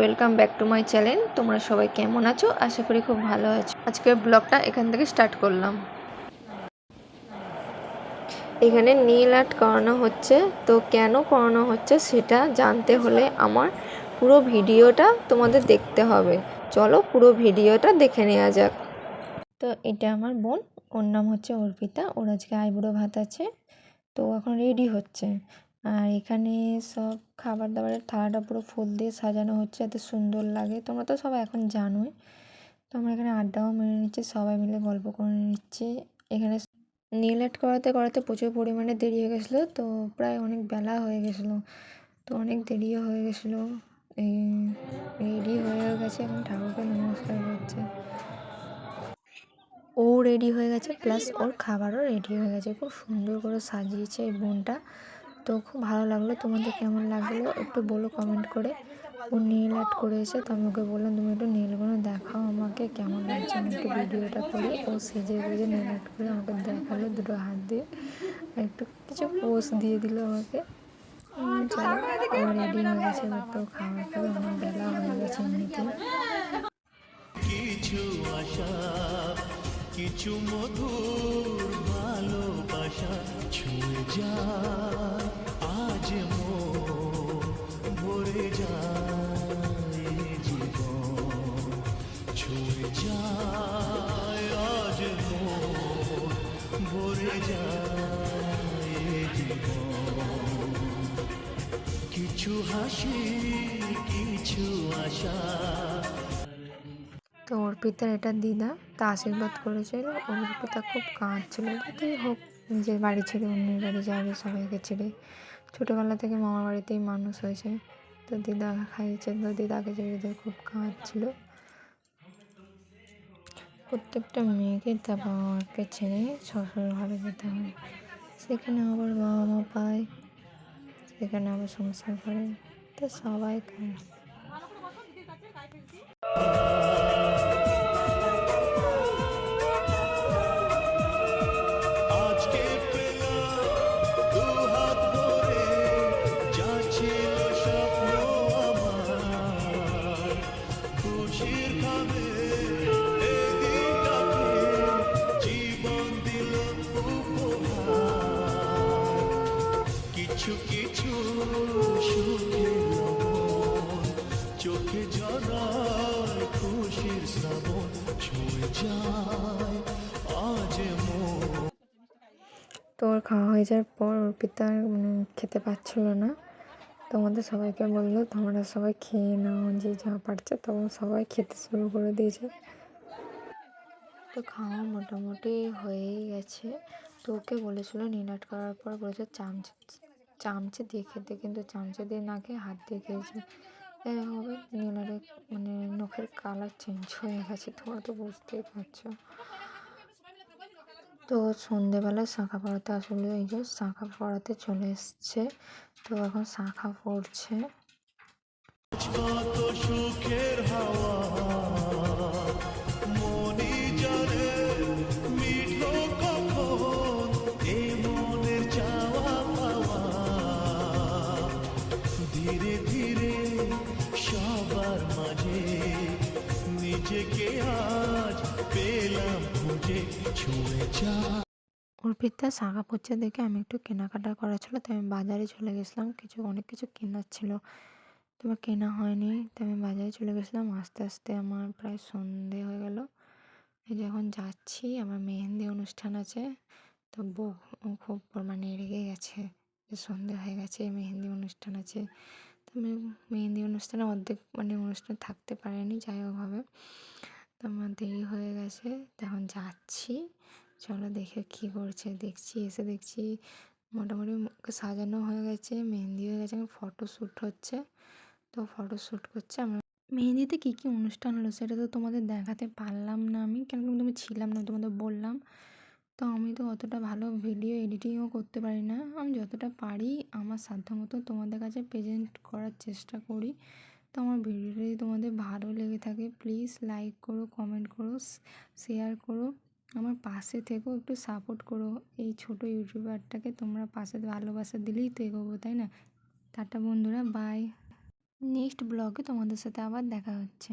Welcome back to my channel. তোমরা সবাই কেমন আছো? আশা করি খুব ভালো আছো। আজকের ব্লগটা এখান থেকে স্টার্ট করলাম। এখানে নীল আর্ট করানো হচ্ছে। তো কেন করানো হচ্ছে সেটা জানতে হলে আমার পুরো ভিডিওটা তোমাদের দেখতে হবে। চলো পুরো ভিডিওটা দেখে নেওয়া যাক। তো এটা আমার বোন। ওর নাম হচ্ছে অর্পিতা। ওর আজকে আইবুড়ো ভাত আছে। তো এখন রেডি হচ্ছে। আর এখানে সব খাবার দাবারের থালাটা পুরো ফুল দিয়ে সাজানো হচ্ছে, এত সুন্দর লাগে। তোমরা তো সবাই এখন জানোই। তো আমরা এখানে আড্ডাও মেরে নিচ্ছি, সবাই মিলে গল্প করে নিচ্ছি। এখানে নীল আর্ট করাতে করাতে প্রচুর পরিমাণে দেরি হয়ে গেছিল, তো প্রায় অনেক বেলা হয়ে গেছিল। তো অনেক দেরিও হয়ে গেছিল। রেডি হয়ে গেছে, এখন ঠাকুরকে নমস্কার করছে। ও রেডি হয়ে গেছে প্লাস ওর খাবারও রেডি হয়ে গেছে। খুব সুন্দর করে সাজিয়েছে এই বোনটা। তো খুব ভালো লাগল। তোমাদের কেমন লাগল একটু বলো কমেন্ট করে। ও নীল আর্ট করেছে, তো আমি ওকে বললাম, তুমি একটু নীলগুলো দেখাও আমাকে, কেমন লাগছে? আমি একটু ভিডিওটা করি। ও সেজে গুজে নীল আর্ট করে আমাকে দেখাল দুটো হাত দিয়ে। একটু কিছু পোজ দিয়ে দিল আমাকে। রেডি হয়ে গেছে। তো খাওয়া খাবে অনেক বেলা হয়ে গেছে এমনিতে কিছু আশা কিছু মধুর ভালোবাসা ছুঁয়ে যায় আজ মো ভরে এ জীবন। ছুঁয়ে যায় আজ মন ভরে যায় জীবন। কিছু হাসি, কিছু আশা তো অর্পিতার এটা দিদা, তা আশীর্বাদ করেছিল। অর্পিতা খুব কাঁদছিল। যদি হোক, নিজের বাড়ি ছেড়ে অন্যের বাড়ি যাবে সবাইকে ছেড়ে। ছোটোবেলা থেকে মামার বাড়িতেই মানুষ হয়েছে। তো দিদা খাইয়েছে, তো দিদাকে ছেড়ে খুব কাঁদছিল। প্রত্যেকটা মেয়েকে তার বাবা মাকে ছেড়ে শ্বশুর ঘরে যেতে হয়। সেখানে আবার বাবা মা পায়, সেখানে আবার সংসার করে। তো সবাই খায়। কিছু কিছু চোখে খুশির শ্রাবণ। ছুঁয়ে যায় আজ মন তো ওর খাওয়া হয়ে যাওয়ার পর অর্পিতা আর মানে খেতে পাচ্ছিল না। তো আমাদের সবাইকে বলল তোমরা সবাই খেয়ে নাও যে যা পারছে তখন সবাই খেতে শুরু করে দিয়েছে। তো খাওয়া মোটামুটি হয়েই গেছে। তো ওকে বলেছিল নিনাট করার পর বলেছে চামচে চামচে দিয়ে খেতে, কিন্তু চামচে দিয়ে না খেয়ে হাত দিয়ে খেয়েছে। যাই হবে নিনারের মানে নখের কালার চেঞ্জ হয়ে গেছে তোমরা তো বুঝতেই পারছ। তো সন্ধেবেলায় শাঁখা পড়াতে আসলে এই যে শাঁখা পড়াতে চলে এসছে। তো এখন শাঁখা পড়ছে। হাওয়া। অর্পিতা শাঁখা পড়ছে দেখে আমি একটু কেনাকাটা করা ছিল, তাই আমি বাজারে চলে গেছিলাম। কিছু, অনেক কিছু কেনার ছিল। তো আমার কেনা হয়নি, তাই আমি বাজারে চলে গেছিলাম। আস্তে আস্তে আমার প্রায় সন্ধে হয়ে গেল। এই যে এখন যাচ্ছি, আমার মেহেন্দি অনুষ্ঠান আছে। তো বউ খুব মানে রেগে গেছে সন্ধে হয়ে গেছে মেহেন্দি অনুষ্ঠান আছে। মেহেন্দি অনুষ্ঠানে অর্ধেক মানে অনুষ্ঠান থাকতে পারেনি, যাই হোক হবে। তো আমার দেরি হয়ে গেছে তখন যাচ্ছি। চলো দেখে কী করছে, দেখছি, এসে দেখছি মোটামুটি সাজানো হয়ে গেছে, মেহেন্দি হয়ে গেছে ফটো শ্যুট হচ্ছে। তো ফটো শ্যুট করছে, আমরা মেহেন্দিতে কী কী অনুষ্ঠান হলো সেটা তো তোমাদের দেখাতে পারলাম না আমি, কেন তুমি ছিলাম না, তোমাদের বললাম। তো আমি তো অতটা ভালো ভিডিও এডিটিংও করতে পারি না। আমি যতটা পারি আমার সাধ্যমতো তোমাদের কাছে প্রেজেন্ট করার চেষ্টা করি। তো আমার ভিডিওটা যদি তোমাদের ভালো লেগে থাকে প্লিজ লাইক করো কমেন্ট করো শেয়ার করো। আমার পাশে থেকেও একটু সাপোর্ট করো। এই ছোটো ইউটিউবারটাকে তোমরা পাশে ভালোবাসা দিলেই তো এগোবো, তাই না? টাটা বন্ধুরা বাই নেক্সট ব্লগে তোমাদের সাথে আবার দেখা হচ্ছে।